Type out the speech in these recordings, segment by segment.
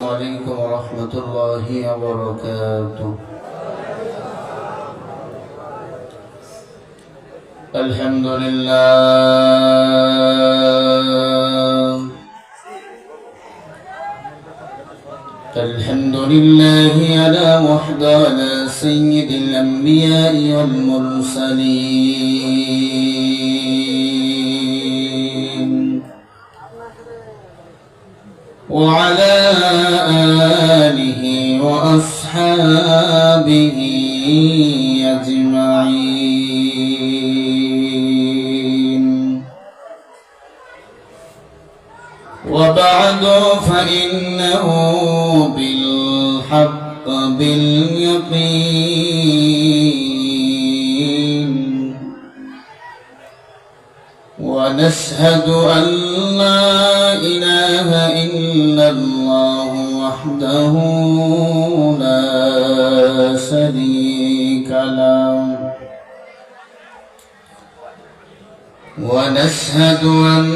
عليكم ورحمة الله وبركاته. الحمد لله. الحمد لله على وحده على سيد الأنبياء والمرسلين. وعلى آله وأصحابه إلا الله وحده لا شريك له. ونشهد أن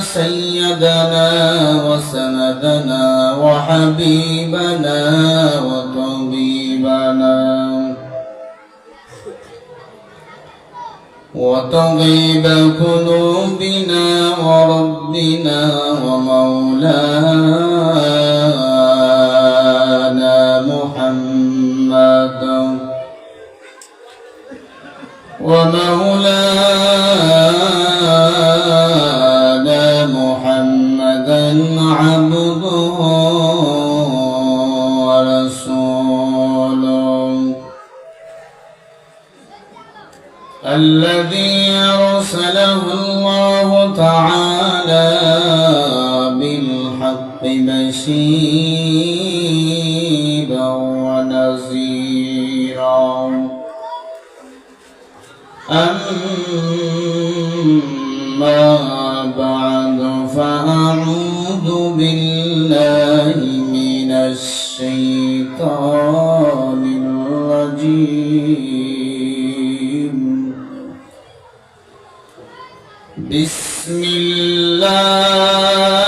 سيدنا وسندنا وحبيبنا وطبيبنا وطبيب قلوبنا وربنا ومولانا أرسله الله تعالى بالحق بشيرا ونذيرا. أما الله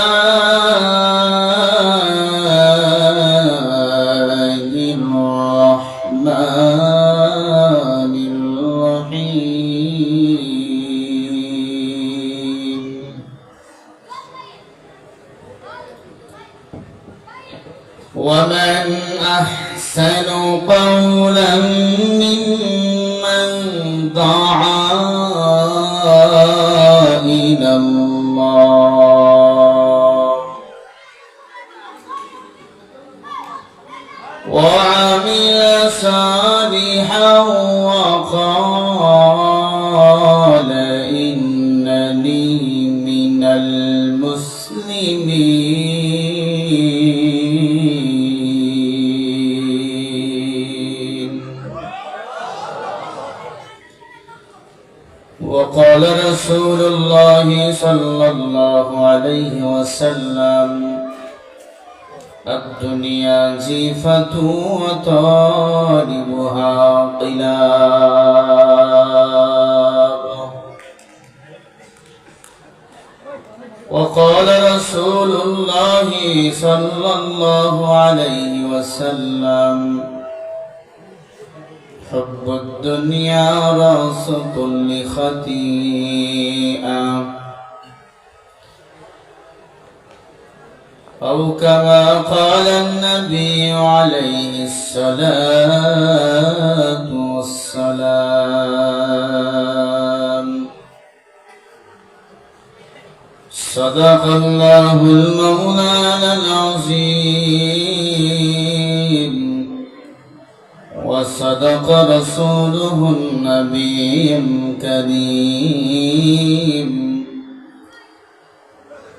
وقال إنني من المسلمين. وقال رسول الله صلى الله عليه وسلم الدنيا جيفة وطالبها قلاب وقال رسول الله صلى الله عليه وسلم حب الدنيا رأس كل خطيئة. أو كما قال النبي عليه الصلاة والسلام. صدق الله المولانا العظيم. وصدق رسوله النبي الكريم.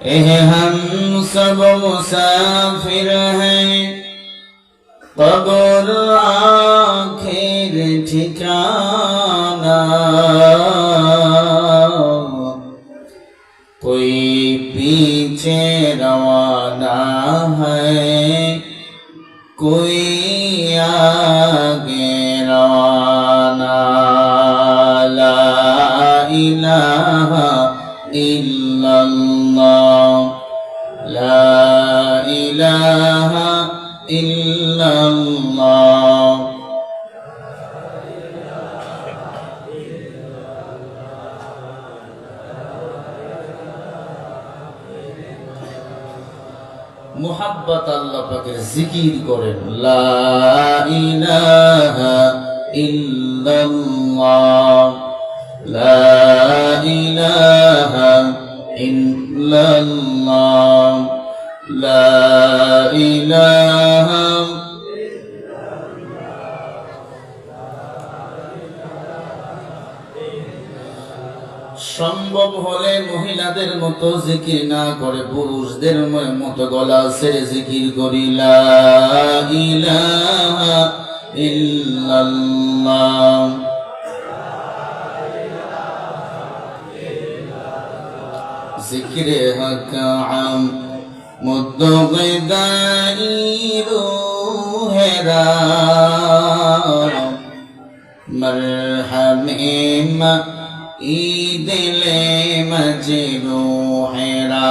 اے ہم سب مسافر ہیں قبر آخر ٹھکانا کوئی پیچھے روانہ ہے کوئی آ إله إلا الله মোহাব্বত আল্লাহ জিকির করেন লা ইলাহা ইল্লাল্লাহ। লা ইলাহা সম্ভব হলে মহিলাদের মতো জিকির না করে, পুরুষদের মতো গলা ছেড়ে জিকির করি। জিকিরে হক মধ্য হেরা মরহমেম ঈদিলে মজরু হেরা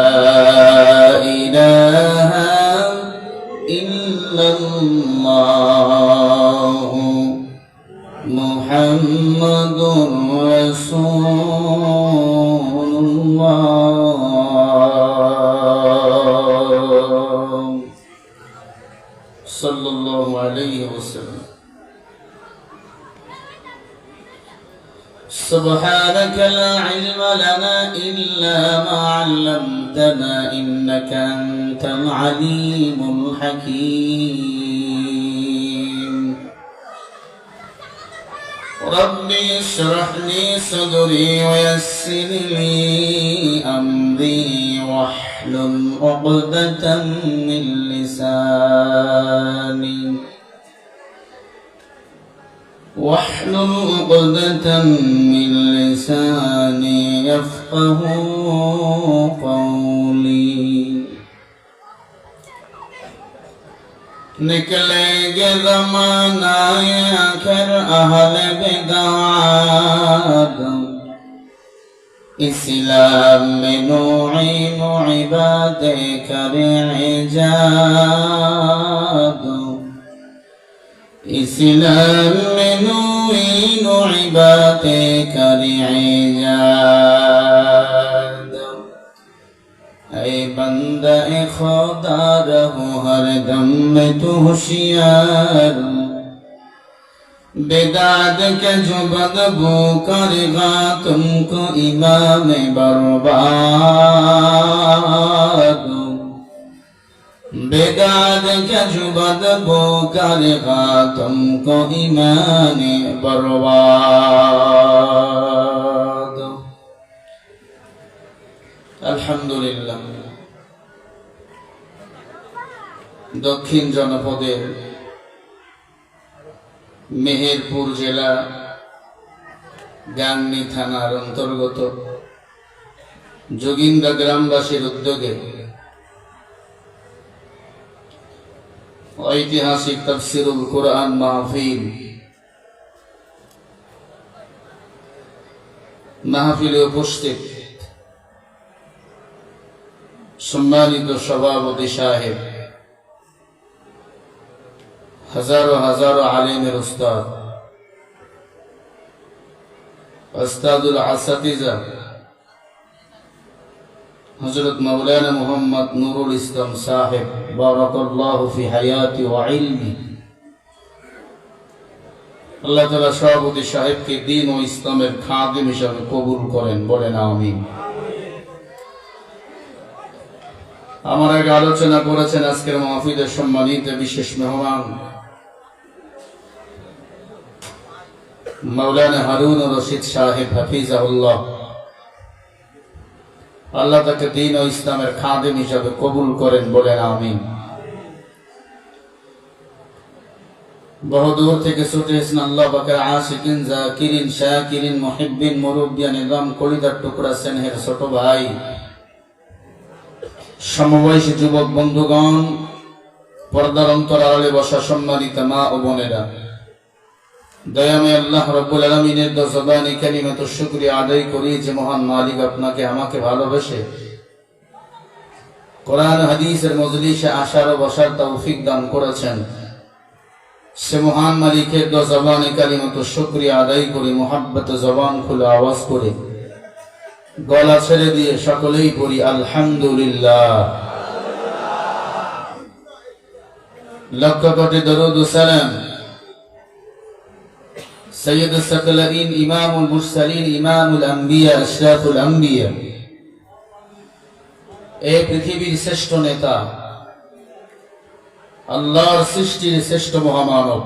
لنا إلا ما علمتنا إنك أنت العليم الحكيم. ربي اشرح لي صدري ويسر لي أمري واحلل عقدة من لساني. واحلل عقدة من لساني يفقه قولي. نکلے گے زمانہ آخر اہل بداد اسلام میں نوعی معباد کر عجاد اسلام منوين عباقك لعجاد اے بند اے خدا رہو ہر دم میں تو ہوشیار بیداد کے جو بدبو کرے گا تم کو امام برباد بیگار کیا جبد بو کرے گا تم کو আলহামদুলিল্লাহ। দক্ষিণ জনপদের মেহেরপুর জেলা, গাংনি থানার অন্তর্গত যোগিন্দা গ্রামবাসীর উদ্যোগে ঐতিহাসিক তফসিরুল কোরআন মাহফিল। মাহফিলে উপস্থিত সম্মানিত সভাপতি সাহেব, হাজারো হাজারো আলিমের উস্তাদ ওস্তাদুল আসাতিজা হজরত মৌলানা মোহাম্মদ নুরুল ইসলাম সাহেব বারাকাল্লাহ ফি হায়াতি ওয়া ইলমি। আল্লাহ তাআলা সভাপতি সাহেবকে দিন ও ইসলামের খাদিম হিসাবে কবুল করেন, বলেন আমিন। আমার আগে আলোচনা করেছেন আজকের মাহফিদের সম্মানিত বিশেষ মেহমান মৌলানা হারুন রশিদ সাহেব হাফিজাউল্লাহ আল্লাহ তাকে দিন ও ইসলামের খাদেম হিসাবে কবুল করেন বলেন, আমিন। বহুদূর থেকে ছুটে এসেছেন আল্লাহ বাকের আশিকিন, জাকিরিন, শাকিরিন, মুহিব্বিন মুরব্বিয়া নিজাম কলিদার টুকরা, সেনহের ছোট ভাই, সমবয়সী যুবক, বন্ধুগণ, পর্দার অন্তরালে বসা সম্মানিত মা ও বোনেরা। দয়াময় আল্লাহ রব্বুল আলমিনের দজবানি কালিমাত শুক্রিয়া আদায় করি যে মহান মালিক আপনাকে আমাকে ভালোবেসে কোরআন, হাদিসের মজলিসে আসার ও বসার তৌফিক দান করেছেন। সে মহান মালিকের দজবানি কালিমাত শুক্রিয়া আদায় করি, মোহাব্বত জবান খুলে আওয়াজ করে। গলা ছেড়ে দিয়ে সকলেই পড়ি, আলহামদুলিল্লাহ। লক্ষ কোটি দরুদ সালাম। সৈয়দ সকলইন ইমামুল মুরসালিন, ইমামুল আম্বিয়া, আশরাফুল আম্বিয়া। এই পৃথিবীর শ্রেষ্ঠ নেতা, আল্লাহর সৃষ্টির শ্রেষ্ঠ মহামানব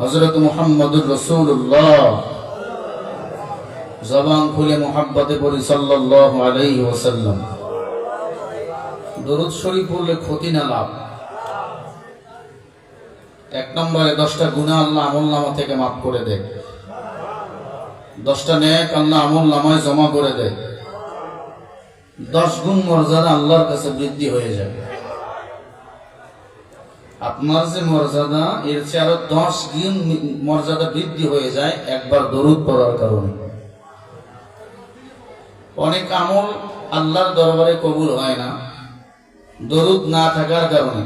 হজরত মুহাম্মদুর রসুল্লাহ জবান খুলে মোহাব্বতে পড়ি, সাল্লাল্লাহু আলাইহি ওয়াসাল্লাম। দরুদ শরীফ পড়লে ক্ষতি না লাভ। এক নম্বরে দশটা গুণা আল্লাহ আমল নামা থেকে মাফ করে দেয় দশটা নেক আল্লাহ আমল নামায় জমা করে দেয় দশ গুণ মর্যাদা আল্লাহর কাছে বৃদ্ধি হয়ে যাবে। আপনার যে মর্যাদা, এর চেয়ে আরও দশ গুণ মর্যাদা বৃদ্ধি হয়ে যায় একবার দরুদ পড়ার কারণে। অনেক আমল আল্লাহর দরবারে কবুল হয় না, দরুদ না থাকার কারণে।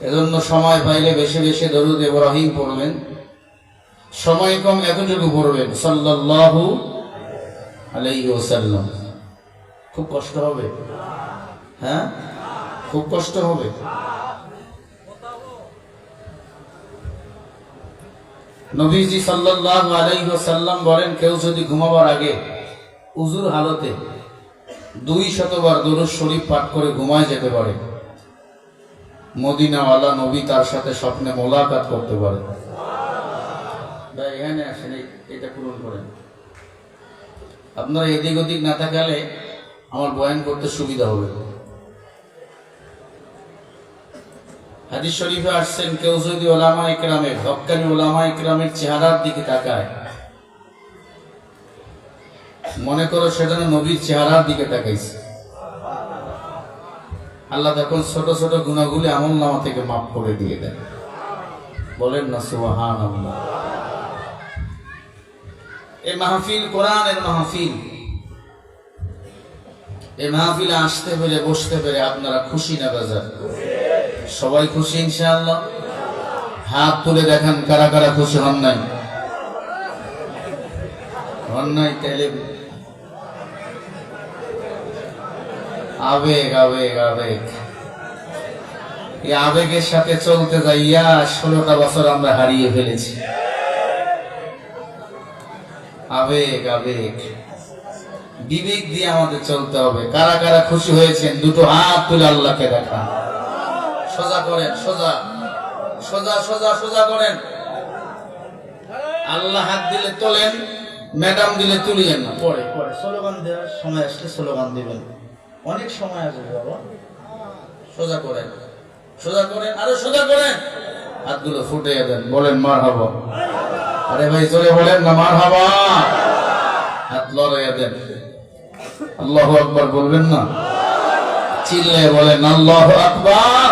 এজন্য সময় পাইলে বেশি বেশি দরুদ ইব্রাহিম পড়বেন। সময় কম এতটুকু পড়বেন। সাল্লাল্লাহু আলাইহি ওয়াসাল্লাম। খুব কষ্ট হবে। হ্যাঁ? খুব কষ্ট হবে। নবীজি সাল্লাল্লাহু আলাইহি ওয়াসাল্লাম বলেন, কেউ যদি ঘুমাবার আগে উজুর হালতে দুই শতবার দরুদ শরীফ পাঠ করে ঘুমায় যেতে পারে। মদিনাওয়ালা নবী তার সাথে স্বপ্নে মোলাকাত করতে পারে। এখানে আসেন এটা পূরণ করেন। আপনারা এদিক ওদিক না থাকালে আমার বয়ান করতে সুবিধা হবে। হাদিস শরীফে আসছেন, কেউ যদি ওলামা একরামের হক্কানি ওলামা একরামের চেহারার দিকে তাকায়, মনে করো সেটা নবীর চেহারার দিকে তাকাইছে। আল্লাহ তখন ছোট ছোট গুণাগুলি আমল নামা থেকে মাফ করে দিয়ে দেন। বলেন না সুবাহান এই মাহফিল কোরআনের মাহফিল। এই মাহফিলে আসতে পেরে, বসতে পেরে আপনারা খুশি না বাজার? সবাই খুশি ইনশাআল্লাহ? হাত তুলে দেখেন কারা কারা খুশি হন নাই? হন নাই তাহলে আবেগ আবেগ আবেগ। এই আবেগের সাথে চলতে যাইয়া ষোলোটা বছর আমরা হারিয়ে ফেলেছি। আবেগ আবেগ। বিবেক দিয়ে আমাদের চলতে হবে। কারা কারা খুশি হয়েছেন, দুটো হাত তুলে আল্লাহকে দেখা। সোজা করেন, সোজা। সোজা সোজা সোজা করেন। আল্লাহ হাত দিলে তোলেন, ম্যাডাম দিলে তুলিয়েন না। পরে পরে। স্লোগান দেওয়ার সময় আসলে স্লোগান দিবেন। অনেক সময় আছে বাবা, সোজা করেন সোজা করেন আরও সোজা করেন হাতগুলো ফুটে দেন, বলেন মার হব আরে ভাই চলে বলেন না মার হব হাত লড়াইয়া দেন। আল্লাহ আকবার বলবেন না? চিল্লে বলেন, আল্লাহ আকবার।